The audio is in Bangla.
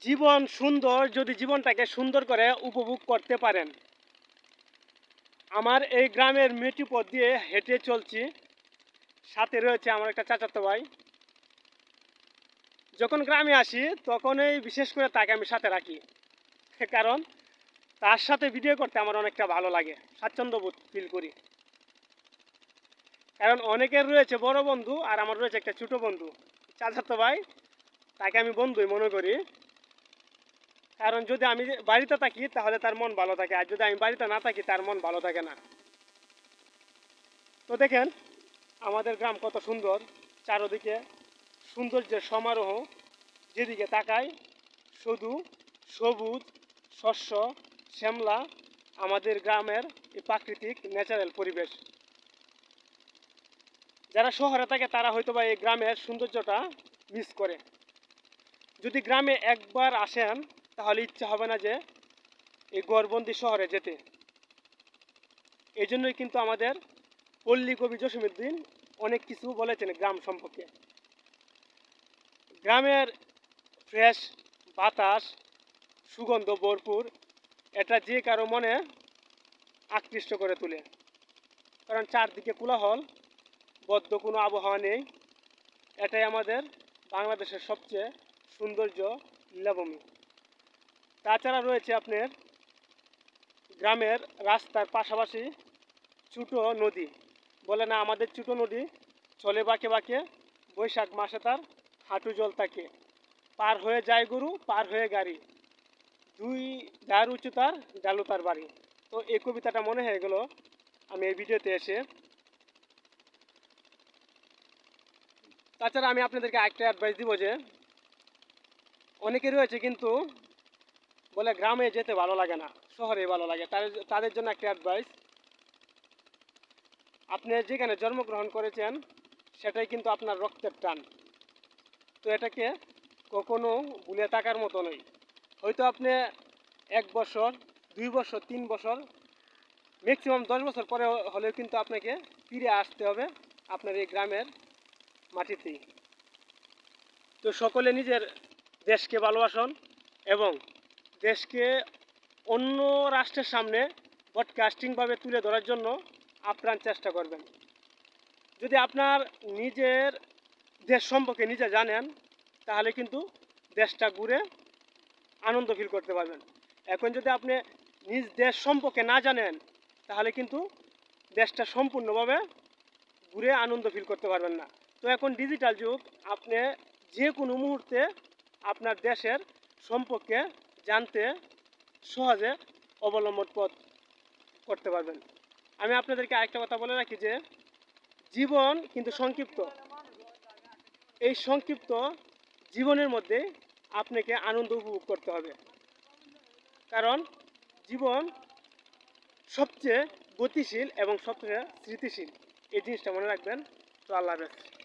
জীবন সুন্দর যদি জীবনটাকে সুন্দর করে উপভোগ করতে পারেন। আমার এই গ্রামের মেটি পথ দিয়ে হেঁটে চলছি। সাথে রয়েছে আমার একটা চাচাতো ভাই। যখন গ্রামে আসি, তখনই বিশেষ করে তাকে আমি সাথে রাখি। কারণ তার সাথে ভিডিও করতে আমার অনেকটা ভালো লাগে, স্বাচ্ছন্দ্য বোধ ফিল করি। কারণ অনেকের রয়েছে বড় বন্ধু আর আমার রয়েছে একটা ছোট বন্ধু। চাচাতো ভাই, তাকে আমি বন্ধুই মনে করি। কারণ যদি আমি বাড়িতে থাকি, তাহলে তার মন ভালো থাকে। আর যদি আমি বাড়িতে না থাকি, তার মন ভালো থাকে না। তো দেখেন, আমাদের গ্রাম কত সুন্দর। চারোদিকে সৌন্দর্যের সমারোহ। যেদিকে তাকাই, শুধু সবুজ, শস্য, শ্যামলা আমাদের গ্রামের এই প্রাকৃতিক ন্যাচারাল পরিবেশ। যারা শহরে থাকে, তারা হয়তো বা এই গ্রামের সৌন্দর্যটা মিস করে। যদি গ্রামে একবার আসেন তাহলে ইচ্ছা হবে না যে এই গড়বন্দি শহরে যেতে। এই জন্যই কিন্তু আমাদের পল্লী কবি জসীমুদ্দিন অনেক কিছু বলেছেন গ্রাম সম্পর্কে। গ্রামের ফ্রেশ বাতাস, সুগন্ধ ভরপুর, এটা যে কারও মনে আকৃষ্ট করে তোলে। কারণ চারদিকে কোলাহল, বদ্ধ কোনো আবহাওয়া নেই। এটাই আমাদের বাংলাদেশের সবচেয়ে সৌন্দর্য লীলাভূমি তাছাড়া রয়েছে আপনার গ্রামের রাস্তার পাশাপাশি ছোটো নদী। বলে না, আমাদের ছোটো নদী চলে বাঁকে বাঁকে বৈশাখ মাসে তার হাঁটু জল থাকে। পার হয়ে যায় গরু, পার হয়ে গাড়ি। দুই ডার উঁচু তার ডালু তার বাড়ি। তো এই কবিতাটা মনে হয়ে গেল আমি এই ভিডিওতে এসে। তাছাড়া আমি আপনাদেরকে একটা অ্যাডভাইস দিব যে, অনেকে রয়েছে কিন্তু বলে গ্রামে যেতে ভালো লাগে না, শহরে ভালো লাগে। তাদের জন্য একটা অ্যাডভাইস আপনি যেখানে জন্মগ্রহণ করেছেন, সেটাই কিন্তু আপনার রক্তের টান। তো এটাকে কখনো ভুলে থাকার মতো নয়। হয়তো আপনি এক বছর, দুই বছর, তিন বছর ম্যাক্সিমাম দশ বছর পরে হলেও কিন্তু আপনাকে ফিরে আসতে হবে আপনার এই গ্রামের মাটিতেই। তো সকলে নিজের দেশকে ভালোবাসুন এবং দেশকে অন্য রাষ্ট্রের সামনে ব্রডকাস্টিংভাবে তুলে ধরার জন্য আপ্রাণ চেষ্টা করবেন। যদি আপনার নিজের দেশ সম্পর্কে নিজে জানেন, তাহলে কিন্তু দেশটা ঘুরে আনন্দ ফিল করতে পারবেন। এখন যদি আপনি নিজ দেশ সম্পর্কে না জানেন, তাহলে কিন্তু দেশটা সম্পূর্ণভাবে ঘুরে আনন্দ ফিল করতে পারবেন না। তো এখন ডিজিটাল যুগ, আপনি যে কোনো মুহূর্তে আপনার দেশের সম্পর্কে জানতে সহজে অবলম্বন পথ করতে পারবেন। আমি আপনাদেরকে আরেকটা কথা বলে রাখি যে, জীবন কিন্তু সংক্ষিপ্ত। এই সংক্ষিপ্ত জীবনের মধ্যে আপনাকে আনন্দ উপভোগ করতে হবে। কারণ জীবন সবচেয়ে গতিশীল এবং সবচেয়ে স্মৃতিশীল। এই জিনিসটা মনে রাখবেন। তো আল্লাহ হাফেজ।